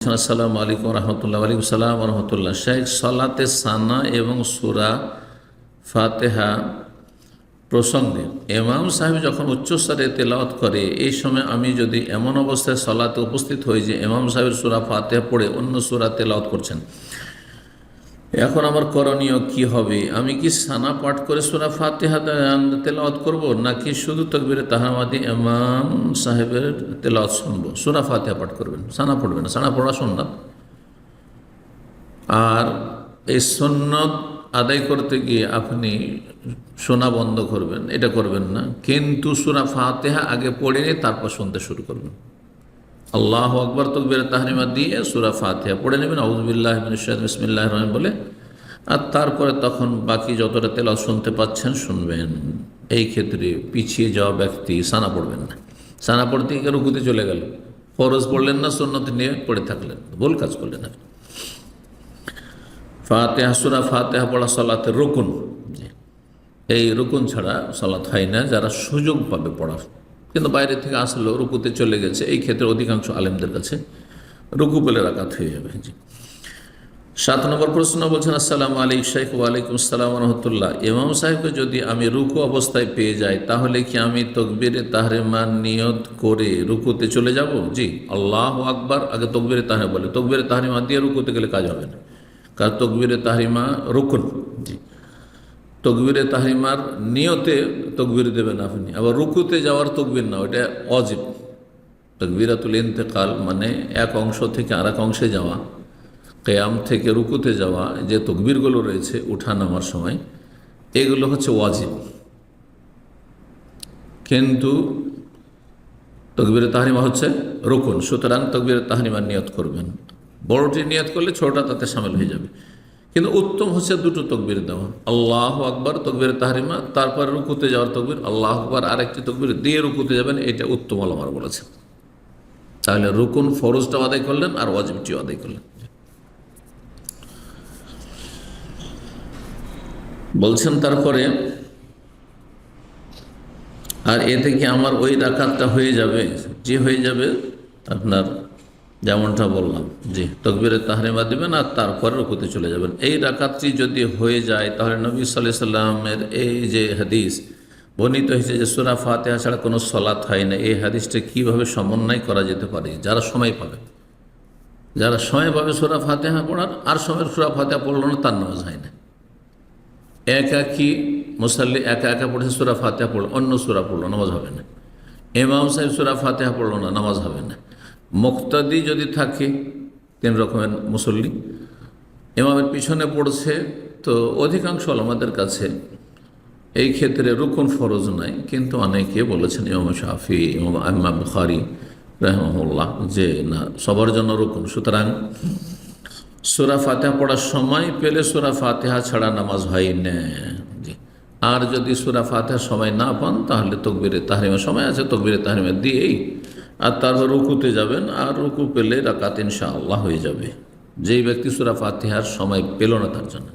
আসসালামু আলাইকুম রহমতুল্লাহ আলাইকুম সালাম রহমতুল্লাহ। শেখ সলাতে সানা এবং সুরা ফাতেহা প্রসঙ্গে এমাম সাহেব যখন উচ্চস্তরে তেলাওয়াত করে, এই সময় আমি যদি এমন অবস্থায় সলাতে উপস্থিত হই যে এমাম সাহেবের সুরা ফাতেহা পড়ে অন্য সুরা তেলাওয়াত করছেন এখন আমার করণীয় কি হবে? আমি কি সানা পাঠ করে সুরা ফাতেহা তেলাওয়াত করব? নাকি শুধু তকবিরে তাহামাদি এমাম সাহেবের তেলাওয়াত শুনব? সোনা ফাতেহা পাঠ করবেন। সানা পড়বেন সানা পড়া সন্ন্যত আর এই সন্ন্যত আদায় করতে গিয়ে আপনি সোনা বন্ধ করবেন। এটা করবেন না। কিন্তু সুরা ফাতেহা আগে পড়ে নিয়ে তারপর শুনতে শুরু করবেন। আল্লাহ আকবর তকবির তাহরিমা দিয়ে সুরা ফাতিহা পড়ে নেবেন। আউজবিল্লাহ বিসমিল্লাহ রহমান বলে। আর তারপরে তখন বাকি যতটা তেলা শুনতে পাচ্ছেন শুনবেন। এই ক্ষেত্রে পিছিয়ে যাওয়া ব্যক্তি সানা পড়বেন না। সানা পড়তে গিয়ে রুকুতে চলে গেল। ফরজ পড়লেন না সন্ন্যত নিয়ে পড়ে থাকলেন। ভুল কাজ করলেন আপনি। ফাতেহা, সুরা ফাতেহা পড়া সলাতে রুকুন। এই রুকুন ছাড়া সলাৎ হয় না, যারা সুযোগ পাবে পড়ার। কিন্তু বাইরে থেকে আসলেও রুকুতে চলে গেছে। এই ক্ষেত্রে অধিকাংশ আলেমদের কাছে রুকু পেলে রাকাত হয়ে যাবে। জি। সাত নম্বর প্রশ্ন বলছেন, আসসালাম আলাইক শেখ ওয়ালাইকুম আসসালাম রহমতুল্লাহ। ইমাম সাহেবকে যদি আমি রুকু অবস্থায় পেয়ে যাই, তাহলে কি আমি তকবিরে তাহরেমান নিয়ত করে রুকুতে চলে যাব? জি, আল্লাহ আকবার। আগে তকবিরে তাহরে বলে, তকবিরে তাহরিমা দিয়ে রুকুতে গেলে কাজ হবে না। কারণ তকবিরে তাহরিমা রুকুন। তকবিরে তাহিমার নিয়তে তকবির দেবেন আপনি। আবার রুকুতে যাওয়ার তকবির না ওটা অজিব। তকবিরাতুল ইন্তেকাল মানে এক অংশ থেকে আর অংশে যাওয়া, কেয়াম থেকে রুকুতে যাওয়া, যে তকবিরগুলো রয়েছে উঠা নামার সময়, এগুলো হচ্ছে ওয়াজিব। কিন্তু তকবিরে তাহরিমা হচ্ছে রুকুন, সুতরাং তকবিরে তাহরিমার নিয়ত করবেন। বড়টি নিয়ত করলে ছোটটা তাতে সামিল হয়ে যাবে। কিন্তু উত্তম হচ্ছে দুটো তকবির দেওয়া। আল্লাহ আকবর, তকবির তাহরিমা, তারপর রুকুতে যাওয়ার তকবির, আল্লাহ আকবর, আরেকটি তকবির দিয়ে রুকুতে যাবেন, এটা উত্তম আলমার বলেছেন। তাহলে রুকুন ফরজটাও আদায় করলেন আর ওয়াজিবটিও আদায় করলেন। বলছেন, তারপরে আর এ থেকে আমার ওই রাখাতটা হয়ে যাবে? যে হয়ে যাবে, আপনার যেমনটা বললাম, জি, তকবিরে তাহরিমা দেবেন আর তারপরে রুকুতে চলে যাবেন। এই রাকাতটি যদি হয়ে যায়, তাহলে নবী সাল্লাহ সাল্লামের এই যে হাদিস, বর্ণিত হয়েছে যে সুরা ফাতেহা ছাড়া কোনো সলাৎ হয় না। এই হাদিসটা কীভাবে সমন্বয় করা যেতে পারে? যারা সময় পাবে। যারা সময় পাবে সুরা ফাতেহা পড়ার, আর সময় সুরা ফাতেহা পড়ল না, তার নামাজ হয় না। একাকি মুসাল্লি একা একা পড়েছে সুরা ফাতেহা পড়ল, অন্য সুরা পড়ল, নামাজ হবে না। এমাম সাহেব সুরা ফাতেহা পড়ল না, নামাজ হবে না। মুক্তাদি যদি থাকে, তিন রকমের মুসল্লি, ইমামের পিছনে পড়ছে, তো অধিকাংশ আমাদের কাছে এই ক্ষেত্রে রুকুন ফরজ নাই, কিন্তু অনেকে বলেছেন ইমাম শাফি, ইমাম আহমা বুখারি রহমুল্লাহ যে না, সবার জন্য রুকুন। সুতরাং সুরা ফাতেহা পড়ার সময় পেলে সুরা ফাতেহা ছাড়া নামাজ হয় না। আর যদি সুরা ফাতেহা সময় না পান, তাহলে তকবিরে তাহরিমা সময় আছে, তকবিরে তাহরিমা দিয়েই আর তারপর রুকুতে যাবেন, আর রুকু পেলে রাকাত ইনশা আল্লাহ হয়ে যাবে। যেই ব্যক্তি সুরা ফাতিহার সময় পেল না তার জন্য।